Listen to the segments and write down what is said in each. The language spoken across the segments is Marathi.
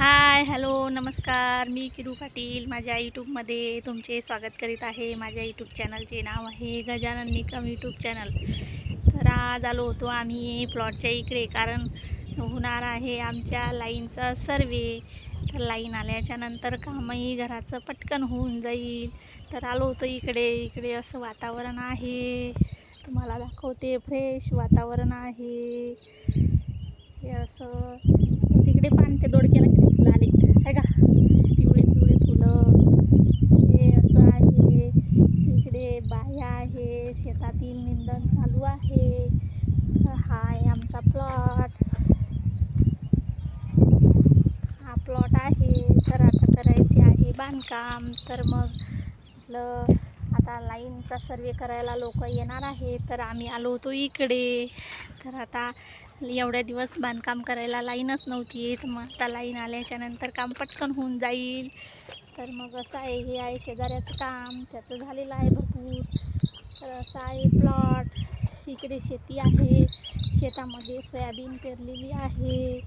हाय हॅलो नमस्कार. मी किरू पाटील. माझ्या यूट्यूबमध्ये तुमचे स्वागत करीत आहे. माझ्या यूट्यूब चॅनलचे नाव आहे गजानन निकम यूट्यूब चॅनल तर आज आलो होतो आम्ही प्लॉटच्या इकडे कारण होणार आहे आमच्या लाईनचा सर्वे तर लाईन आल्याच्यानंतर कामही घराचं पटकन होऊन जाईल. तर आलो होतो इकडे. इकडे असं वातावरण आहे. तुम्हाला दाखवते फ्रेश वातावरण आहे. हे असं तिकडे पान ते दोडक्याला किती फुलं आले आहे का पिवळे पिवळे फुलं हे असं आहे इकडे बाया आहे? शेतातील निंदन चालू आहे. हा आहे आमचा प्लॉट हा प्लॉट आहे. तर आता करायचे आहे बांधकाम. तर मग म्हटलं आता लाईनचा सर्वे करायला लोक येणार आहे तर आम्ही आलो होतो इकडे. तर आता एवढ्या दिवस बांधकाम करायला लाईनच नव्हती. तर मग आता लाईन आल्याच्यानंतर काम पटकन होऊन जाईल. तर मग असं आहे हे आहे शेजाऱ्याचं काम त्याचं झालेलं आहे भरपूर. तर असं आहे प्लॉट इकडे शेती आहे. शेतामध्ये सोयाबीन पेरलेली आहे.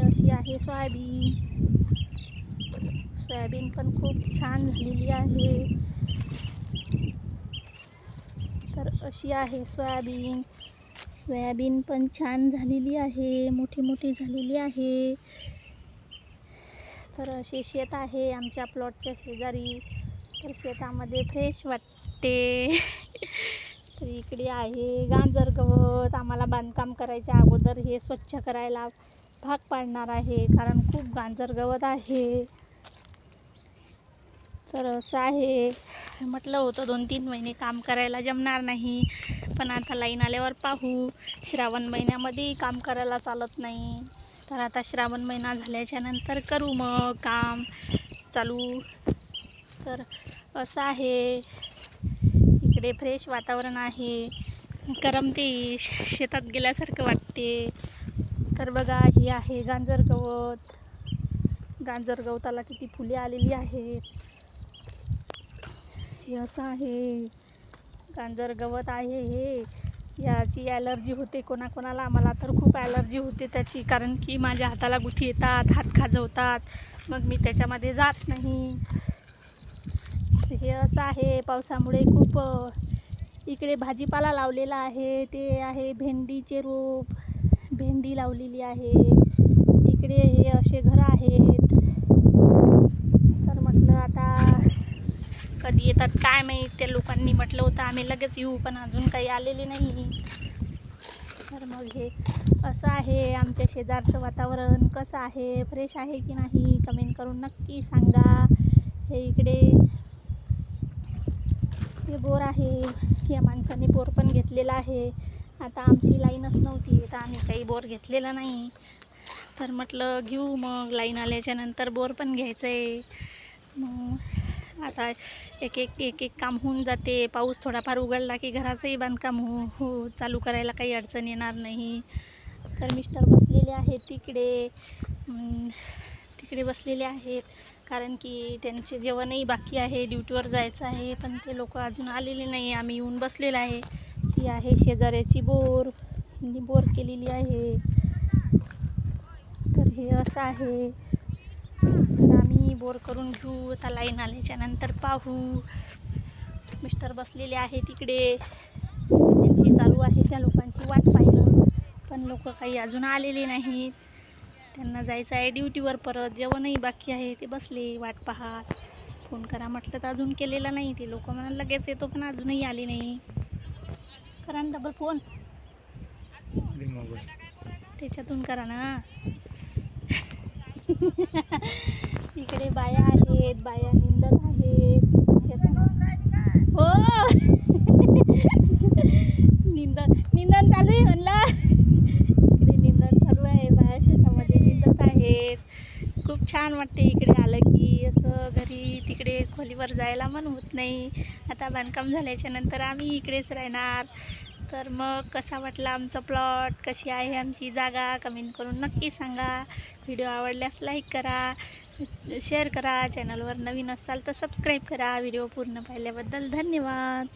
अशी आहे सोयाबीन. सोयाबीन पण खूप छान झालेली आहे. तर अशी आहे सोयाबीन. सोयाबीन पण छान झालेली आहे. मोठी मोठी झालेली आहे. तर असे शेत आहे आमच्या प्लॉटच्या शेजारी. तर शेतामध्ये फ्रेश वाटते. तर इकडे आहे गांजर गवत. आम्हाला बांधकाम करायच्या अगोदर हे स्वच्छ करायला भाग पाडणार आहे कारण खूप गांजर गवत आहे. तर असं आहे. म्हटलं होतं दोन तीन महिने काम करायला जमणार नाही. पण आता लाईन आल्यावर पाहू. श्रावण महिन्यामध्येही काम करायला चालत नाही. तर आता श्रावण महिना झाल्याच्यानंतर करू मग काम चालू. तर असं आहे. इकडे फ्रेश वातावरण आहे. करमते. शेतात गेल्यासारखं वाटते. तर बघा ही आहे गांजर गवत. गांजर गवताला किती फुले आलेली आहेत. हे असं आहे. गांजर गवत आहे हे. याची ॲलर्जी होते कोणाकोणाला मला तर खूप ॲलर्जी होते त्याची. कारण की माझ्या हाताला गुठी येतात हात खाजवतात. मग मी त्याच्यामध्ये जात नाही. हे असं आहे पावसामुळे खूप इकडे भाजीपाला लावलेला आहे. ते आहे भेंडीचे रोप. भेंडी लावलेली आहे. इकडे हे असे घरं आहेत तर म्हटलं आता तर काय माहीत त्या लोकांनी म्हटलं होतं आम्ही लगेच येऊ पण अजून काही आलेले नाही तर मग हे असं आहे आमच्या शेजारचं वातावरण कसं आहे फ्रेश आहे की नाही कमेंट करून नक्की सांगा. हे इकडे हे बोर आहे या माणसाने बोर पण घेतलेला आहे. आता आमची लाईनच नव्हती तर आम्ही काही बोर घेतलेला नाही. तर म्हटलं घेऊ मग लाईन आल्याच्यानंतर बोर पण घ्यायचं आहे मग आता एक एक एक एक काम होऊन जाते. पाऊस थोडाफार उघडला की घराचंही बांधकाम हो हो चालू करायला काही अडचण येणार नाही. तर मिस्टर बसलेले आहेत तिकडे. तिकडे बसलेले आहेत. कारण की त्यांचे जेवणही बाकी आहे ड्युटीवर जायचं आहे. पण ते लोक अजून आलेले नाही. आम्ही येऊन बसलेलं आहे. ही आहे शेजाऱ्याची बोर. यांनी बोर केलेली आहे. तर हे असं आहे. आम्ही बोर करून घेऊ. आता लाईन आल्याच्यानंतर पाहू. मिस्टर बसलेले आहे तिकडे त्यांची चालू आहे त्या लोकांची वाट पाहिलं. पण लोक काही अजून आलेले नाहीत. त्यांना जायचं आहे ड्युटीवर परत. जेवणही बाकी आहे. ते बसले. वाट पाहत फोन करा म्हटलं तर अजून केलेला नाही. ते लोक म्हणा लगेच येतो पण अजूनही आले नाही. करा ना डबल फोन त्याच्यातून करा ना. इकडे बाया आहेत बाया निंदत आहेत. हो. निंदन निंदन चालू आहे म्हणला. इकडे निंदन चालू आहे बाया शेतामध्ये निंदत आहेत. खूप छान वाटते इकडे आलं की असं घरी तिकडे खोलीवर जायला मन होत नाही. आता बांधकाम झाल्याच्यानंतर आम्ही इकडेच राहणार. तर मग कसा वाटला आमचा प्लॉट कशी आहे आमची जागा? कमेंट करून नक्की सांगा. व्हिडिओ आवडल्यास लाईक करा. शेअर करा. चॅनलवर नवीन असाल तर सबस्क्राईब करा. व्हिडिओ पूर्ण पाहिल्याबद्दल धन्यवाद.